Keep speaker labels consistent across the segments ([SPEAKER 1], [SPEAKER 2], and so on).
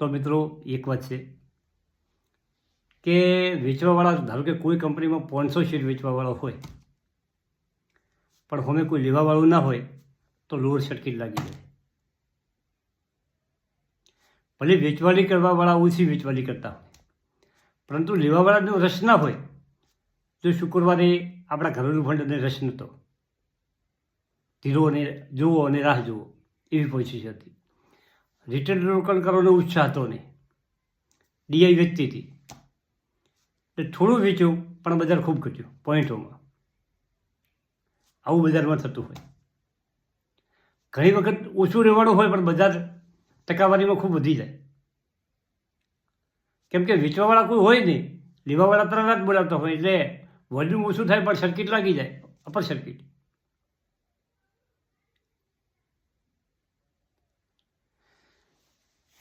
[SPEAKER 1] તો મિત્રો, એક વાત છે કે વેચવાવાળા, ધારો કે કોઈ કંપનીમાં પાંચસો શેર વેચવાવાળો હોય, પણ અમે કોઈ લેવાવાળું ના હોય, તો લોઅર સર્કિટ લાગી જાય. ભલે વેચવાલી કરવાવાળા ઓછી વેચવાલી કરતા હોય, પરંતુ લેવાવાળાનો રસ ના હોય જો શુક્રવારે આપણા ઘરેલું ફંડને રસ નહોતો. ધીરો અને જુઓ અને રાહ જુઓ, એવી પોઝિશન હતી. રિટેલ રોકાણ કરવાનો ઉત્સાહ હતો નહીં. ડીઆઈ વેચતી હતી. એટલે થોડું વેચ્યું, પણ બજાર ખૂબ ઘટ્યું, પોઈન્ટોમાં. આવું બજારમાં થતું હોય. ઘણી વખત ઓછું રહેવાનું હોય, પણ બજાર ટકાવારીમાં ખૂબ વધી જાય. કેમ કે વેચવાવાળા કોઈ હોય નહીં. લેવાવાળા તરત જ બોલાવતા હોય, એટલે વોલ્યુમ ઓછું થાય, પણ સર્કિટ લાગી જાય. અપર સર્કિટ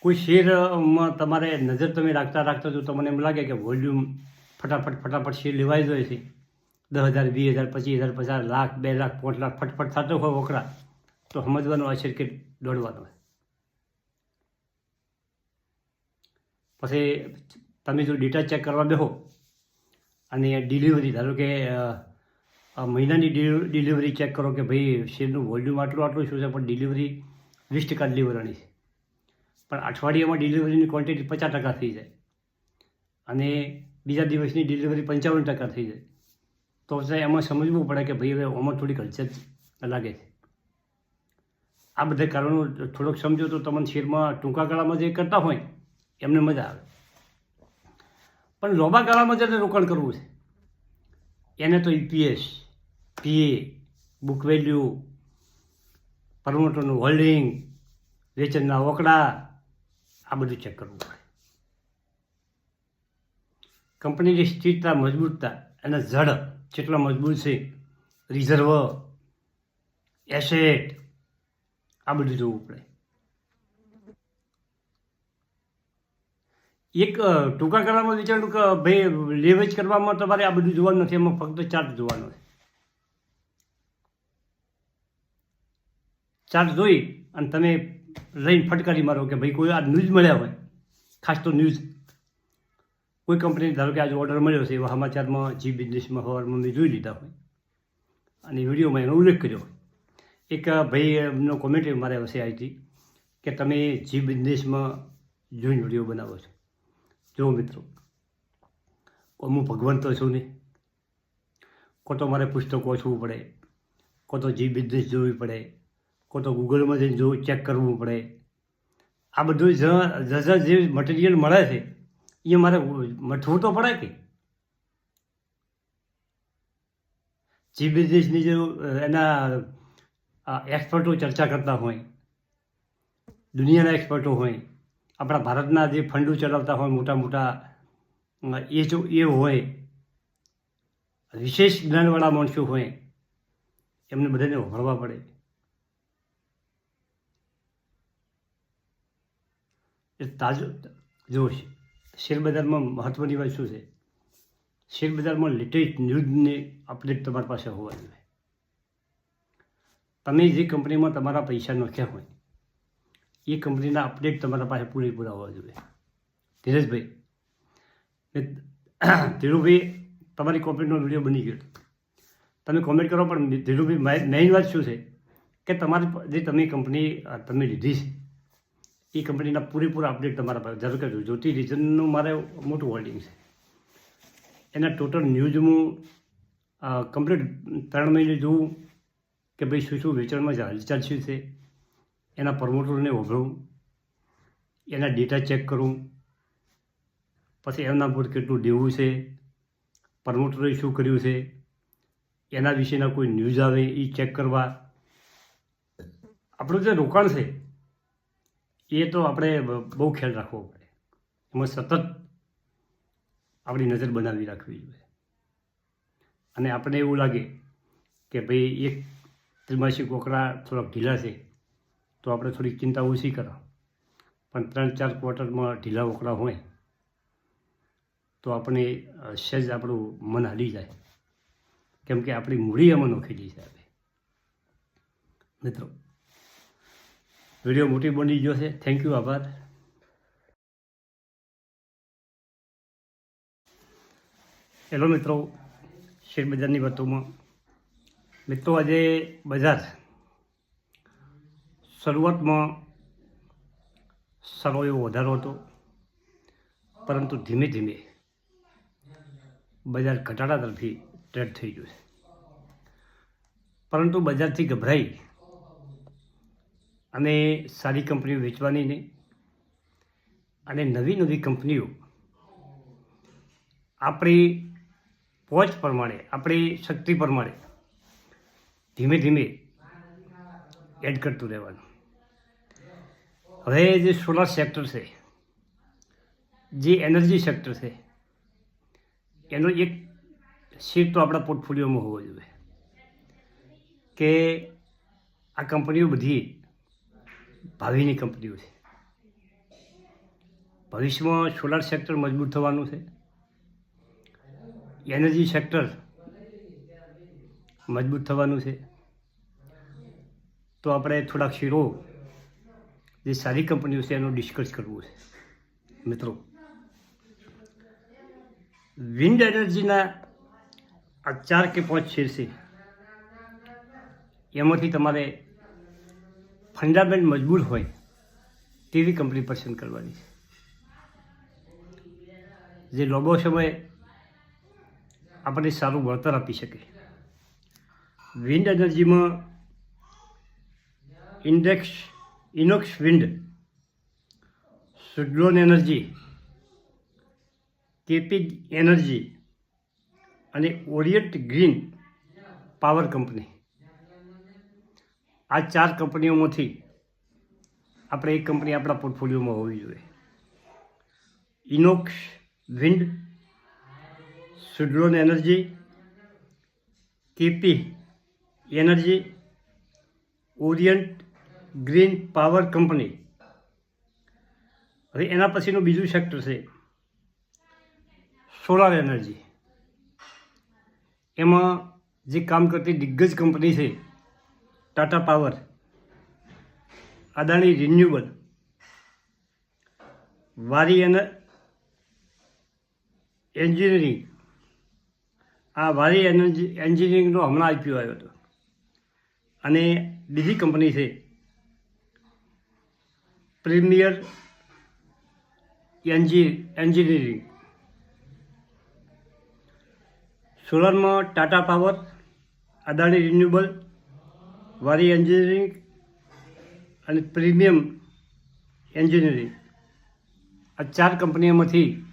[SPEAKER 1] કોઈ શેરમાં તમારે નજર તમે રાખતા રાખતા જો તમને એમ લાગે કે વોલ્યુમ ફટાફટ ફટાફટ શેર લેવાઈ જાય છે, દસ હજાર, વીસ હજાર, પચીસ હજાર, પચાસ લાખ, બે લાખ, પાંચ લાખ, ફટફટ થતો હોય વકરા તો સમજવાનું આ સર્કિટ દોડવાનો હોય. પછી તમે જો ડેટા ચેક કરવા બેહો, અને ડિલિવરી ધારો કે મહિનાની ડિલિવરી ચેક કરો કે ભાઈ શેરનું વોલ્યુમ આટલું આટલું શું છે, પણ ડિલિવરી વીસ ટકા ડિલિવરવાની છે. પણ અઠવાડિયામાં ડિલિવરીની ક્વોન્ટિટી પચાસ ટકા થઈ જાય. અને બીજા દિવસની ડિલિવરી પંચાવન ટકા થઈ જાય. તો એમાં સમજવું પડે કે ભાઈ હવે આમાં થોડીક હલચત લાગે છે. આ બધા કારણો થોડોક સમજો તો તમને શેરમાં ટૂંકા ગાળામાં જે કરતા હોય, એમને મજા આવે. પણ લાંબા ગાળામાં જેને રોકાણ કરવું છે. એને તો ઈપીએસ પીએ બુક વેલ્યુ પરમોટોનું હોલ્ડિંગ વેચનના ઓકડા આ બધું ચેક કરવું પડે. કંપનીની સ્થિરતા, મજબૂતતા એના જડ જેટલા મજબૂત છે રિઝર્વ એસેટ આ બધું જોવું પડે. એક ટૂંકા ગાળામાં વિચાર્યું કે ભાઈ લેવેજ કરવામાં તમારે આ બધું જોવાનું નથી, એમાં ફક્ત ચાર્ટ જોવાનો છે. ચાર્ટ જોઈ અને તમે લઈને ફટકારી મારો કે ભાઈ કોઈ આ ન્યૂઝ મળ્યા હોય, ખાસ તો ન્યૂઝ કોઈ કંપની ધારો કે આજે ઓર્ડર મળ્યો છે એવા સમાચારમાં જી બિઝનેસમાં હવારમાં મેં જોઈ લીધા હોય, અને વિડીયોમાં એનો ઉલ્લેખ કર્યો હોય. એક ભાઈ એમનો કોમેન્ટ મારે હશે આવી હતી કે તમે જી બિઝનેસમાં જોઈને વીડિયો બનાવો છો. જો મિત્રો હું ભગવાન તો છું નહીં. કોતો મારે પુસ્તકો વાંચવું પડે, કો તો જી બિઝનેસ જોવી પડે કો તો ગૂગલમાં જઈને જોવું ચેક કરવું પડે. આ બધું જ જ જે મટીરિયલ મળે છે, એ મારે મઠવું તો પડે કે? જે બિઝનેસની જે, એના એક્સપર્ટો ચર્ચા કરતા હોય, દુનિયાના એક્સપર્ટો હોય, આપણા ભારતના જે ફંડો ચલાવતા હોય મોટા મોટા, એ જો, એ હોય, વિશેષ જ્ઞાનવાળા માણસો હોય, એમને બધાને હોળવા પડે. એ તાજો જો શેરબજારમાં મહત્ત્વની વાત શું છે? શેરબજારમાં લેટેસ્ટ ન્યૂઝની અપડેટ તમારી પાસે હોવા જોઈએ. તમે જે કંપનીમાં તમારા પૈસા નાખ્યા હોય, એ કંપનીના અપડેટ તમારા પાસે પૂરેપૂરા હોવા જોઈએ. ધીરજભાઈ ધીરુભાઈ, તમારી કોમેન્ટનો વીડિયો બની ગયો. તમે કોમેન્ટ કરો, પણ ધીરુભાઈ મેઇન વાત શું છે? કે તમારી જે તમે કંપની તમે લીધી છે એ કંપનીના પૂરેપૂરા અપડેટ તમારા પાસે જરૂર કરજો. જ્યોતિ રિઝનનું મારે મોટું હોલ્ડિંગ છે. એના ટોટલ ન્યૂઝ હું કમ્પ્લીટ ત્રણ મહિને જોઉં કે ભાઈ શું શું વેચાણમાં હાલચાલ શું છે. એના પ્રમોટરને ઓભળું એના ડેટા ચેક કરું. પછી એમના પર કેટલું દેવું છે પ્રમોટરે શું કર્યું છે, એના વિશેના કોઈ ન્યૂઝ આવે એ ચેક કરવા. આપણું જે રોકાણ છે એ તો આપણે બહુ ખ્યાલ રાખવો પડે. એમાં સતત આપણી નજર બનાવી રાખવી જોઈએ. અને આપણે એવું લાગે કે ભાઈ એક ત્રિમાસિક કોકડા થોડાક ઢીલા છે, તો આપણે થોડીક ચિંતા ઓછી કરો પણ ત્રણ ચાર ક્વાર્ટરમાં ઢીલા વકડા હોય, તો આપણે સહેજ આપણું મન હાલી જાય. કેમ કે આપણી મૂડી એમાં નોખેલી છે આપણે. મિત્રો વીડિયો મોટી બની ગયો છે. થેન્ક યુ આભાર. હેલો મિત્રો શેરબજારની વાતોમાં. મિત્રો, આજે બજાર શરૂઆતમાં સારો એવો વધારો હતો, પરંતુ ધીમે ધીમે બજાર ઘટાડા તરફી ટ્રેડ થઈ ગયું છે. પરંતુ બજારથી ગભરાઈ અને સારી કંપનીઓ વેચવાની નહીં. અને નવી નવી કંપનીઓ, આપણી પહોંચ પ્રમાણે, આપણી શક્તિ પ્રમાણે ધીમે ધીમે એડ કરતું રહેવાનું. હવે જે સોલાર સેક્ટર છે, જે એનર્જી સેક્ટર છે, એનો એક સીટ તો આપણા પોર્ટફોલિયોમાં હોવો જોઈએ કે આ કંપનીઓ બધી ભાવિની કંપનીઓ છે. ભવિષ્યમાં સોલાર સેક્ટર મજબૂત થવાનું છે. એનર્જી સેક્ટર મજબૂત થવાનું છે. તો આપણે થોડાક શેરો જે સારી કંપનીઓ છે એનો ડિસ્કસ કરવું છે. મિત્રો વિન્ડ એનર્જીના આ ચાર કે પાંચ શેર છે. એમાંથી તમારે ફંડામેન્ટ મજબૂત હોય તેવી કંપની પસંદ કરવાની છે. જે લાંબો સમય આપણને સારું વળતર આપી શકે. Wind એનર્જીમાં index, Inox wind Suzlon energy KP energy અને ઓરિયન્ટ ગ્રીન પાવર કંપની. આ ચાર કંપનીઓમાંથી આપણે એક કંપની આપણા પોર્ટફોલિયોમાં હોવી જોઈએ. Inox, wind Suzlon energy, KP energy, Orient, green power company. હવે એના પછીનું બીજું સેક્ટર છે સોલાર એનર્જી. એમાં જે કામ કરતી દિગ્ગજ કંપની છે ટાટા પાવર, અદાણી રિન્યુએબલ, વારી એન એન્જિનિયરિંગ. આ વારી એનર્જી, એન્જિનિયરિંગનો હમણાં આઈપીઓ આવ્યો હતો. અને બીજી કંપની છે, પ્રીમિયર એન્જી, engineering. સોલરમાં Tata power, Adani renewable Waaree engineering અને પ્રીમિયમ એન્જિનિયરિંગ. આ ચાર કંપનીઓમાંથી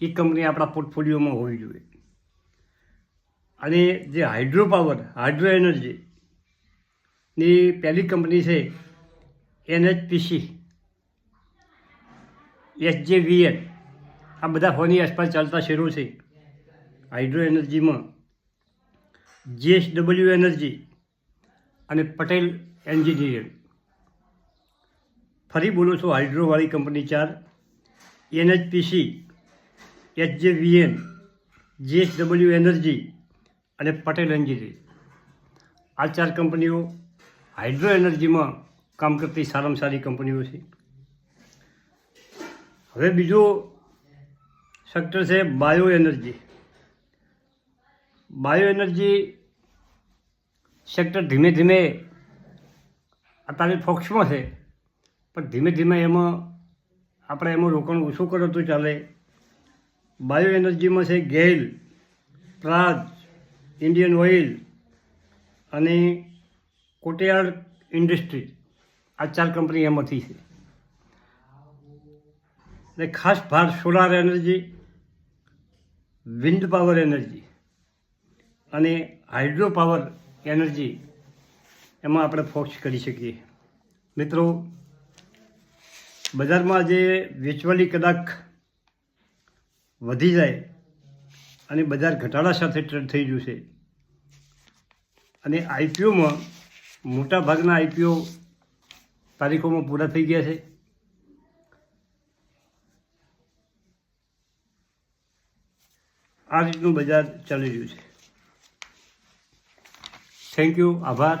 [SPEAKER 1] એક કંપની આપણા પોર્ટફોલિયોમાં હોવી જોઈએ. અને જે હાઇડ્રો પાવર, હાઇડ્રો એનર્જી ની પહેલી કંપની છે એનએચપીસી એસજેવીએન આ બધા ફોની આસપાસ ચાલતા શેરો છે હાઇડ્રો એનર્જીમાં. જીએસડબલ્યુ એનર્જી અને પટેલ એન્જિનિયરિંગ ફરી બોલું છું, હાઇડ્રોવાળી કંપની ચાર. એનએચપીસી, એચજેવીએન જીએસડબલ્યુ એનર્જી અને પટેલ એન્જિનિયરિંગ આ ચાર કંપનીઓ હાઇડ્રો એનર્જીમાં કામ કરતી સારામાં સારી કંપનીઓ છે. હવે બીજો સેક્ટર છે bio energy. Bio energy sector ધીમે ધીમે અત્યારે ફોક્સમાં છે. પણ ધીમે ધીમે એમાં આપણે એમાં રોકાણ ઓછું કરો તો ચાલે. બાયો એનર્જીમાં છે ગેલ પ્રાજ ઇન્ડિયન ઓઇલ અને કોટિયાર ઇન્ડસ્ટ્રી. આ ચાર કંપની એમાંથી છે. અને ખાસ ભાર solar energy, wind power energy અને હાઇડ્રો પાવર એનર્જી એમાં આપણે ફોક્સ કરી શકીએ. મિત્રો, બજારમાં જે વેચવાલી કદાચ વધી જાય અને બજાર ઘટાડા સાથે ટ્રેડ થઈ ગયું છે, અને આઈપીઓમાં મોટા ભાગના આઈપીઓ તારીખોમાં પૂરા થઈ ગયા છે. આ રીતનું બજાર ચાલી રહ્યું છે. થેન્ક યુ આભાર